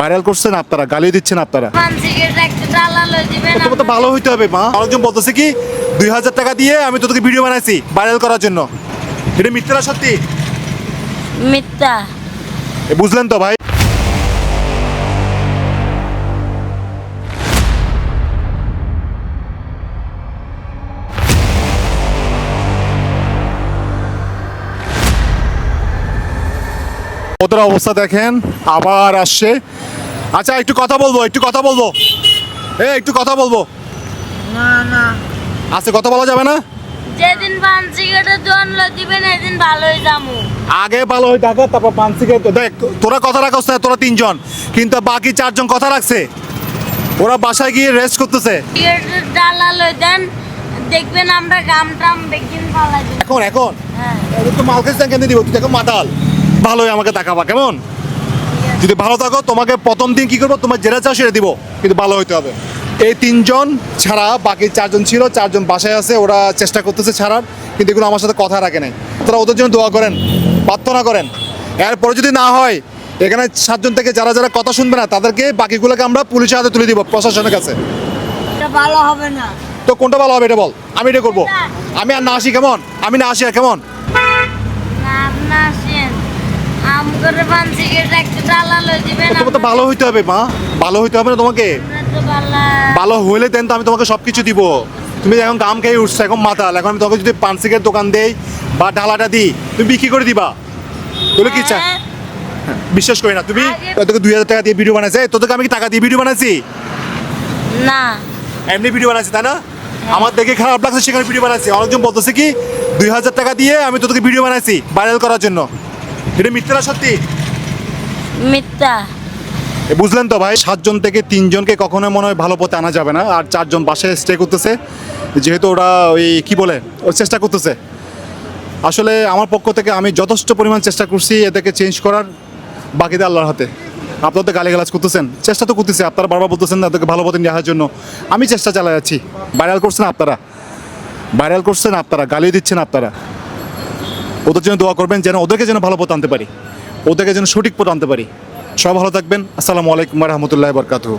Viral করছেন আপনারা গালি দিচ্ছেন আপনারা। তো ভালো হইতে হবে মা। অনেকজন বলতেছে কি দুই হাজার টাকা দিয়ে আমি তোদেরকে ভিডিও বানাইছি ভাইরাল করার জন্য। এটা মিথ্যা না সত্যি? মিথ্যা। বুঝলেন তো ভাই? ওদের অবস্থা দেখেন আবার আসছে। আচ্ছা একটু কথা বলব একটু কথা বলব। এ একটু কথা বলব। না না। আজকে কথা বলা যাবে না? যেদিন পান সিগারেটের দিবেন এদিন ভালোই যামু আগে ভালো হয়ে থাকো তারপর পাঁচ থেকে দেখ তোরা কথা রাখছ না তোরা তিনজন। কিন্তু বাকি চারজন কথা রাখছে। ওরা বাসায় গিয়ে রেস্ট করতেছে। সিগারেটের ডালা লই দেন দেখবেন আমরা গাম টাম বেগিন ফালাই দিব এখন এখন? হ্যাঁ। তো মাল খেতে কেন দিব তুই দেখো মাতাল। ভালোই আমাকে দেখাবা কেমন? যদি ভালো থাকো তোমাকে প্রথম দিন কি করব? তোমার যেটা চাও সেটা দিব। কিন্তু ভালো হইতে হবে। এই তিনজন ছাড়া বাকি চারজন ছিল চারজন বাসায় আছে ওরা চেষ্টা করতেছে ছাড়ার কিন্তু এগুলো আমার সাথে কথা রাখে নাই। তারা ওদের জন্য দোয়া করেন প্রার্থনা করেন। এরপরে যদি না হয় এখানে সাতজন থেকে যারা যারা কথা শুনবে না তাদেরকে বাকিগুলোকে আমরা পুলিশের হাতে তুলে দিব প্রশাসনের কাছে। ভালো হবে না। তো কোনটা ভালো হবে এটা বল। আমি এটা করব। আমি আর না আসি কেমন? আমি না আসি আর কেমন? না আপনি আসেন আম করে পান সিগারেট একটা ডালা লই দিবেন তোমার তো ভালো হইতে হবে মা। ভালো হইতে হবে না তোমাকে? ভালো হইলে দেন তো আমি তোমাকে সব কিছু দিব। তুমি এখন গাম খেয়ে উঠছো এখন মাতাল। এখন আমি তোমাকে যদি পান সিগারেট দোকান দেই বা ডালাটা দিই তুমি বিক্রি করে দিবা। তুমি কি চাই হ্যাঁ, বিশ্বাস করি না। তুমি তোকে দুই হাজার টাকা দিয়ে ভিডিও বানাইছে। তোদেরকে আমি কি টাকা দিয়ে ভিডিও বানাইছি? না। এমনি ভিডিও বানাইছি তাই না? আমার দেখে খারাপ লাগছে সেখানে ভিডিও বানাইছি। অনেকজন বলতেছে কি দুই হাজার টাকা দিয়ে আমি তোদেরকে ভিডিও বানাইছি ভাইরাল করার জন্য। এটা মিথ্যা না সত্যি? মিথ্যা। এ বুঝলেন তো ভাই সাতজন থেকে তিনজনকে কখনো মনে হয় ভালো পথে আনা যাবে না আর চারজন বাসে স্টে করতেছে। যেহেতু ওরা ওই কি বলে ও চেষ্টা করতেছে। আসলে আমার পক্ষ থেকে আমি যথেষ্ট পরিমাণ চেষ্টা করছি এদেরকে চেঞ্জ করার বাকিদের আল্লাহর হাতে। আপনারা তো গালিগালাজ করতেছেন চেষ্টা তো করতেছে আপনারা বারবার বলতেছেন না এদেরকে ভালো পথে নিয়ে আসার জন্য। আমি চেষ্টা চালাই যাচ্ছি। ভাইরাল করছেন আপনারা। ভাইরাল করছেন আপনারা গালি দিচ্ছেন আপনারা। ওদের জন্য দোয়া করবেন যেন ওদেরকে যেন ভালো পথ আনতে পারি। ওদেরকে যেন সঠিক পথ আনতে পারি। সব ভালো থাকবেন। আসসালামু আলাইকুম রহমতুল্লাহ বরকাতু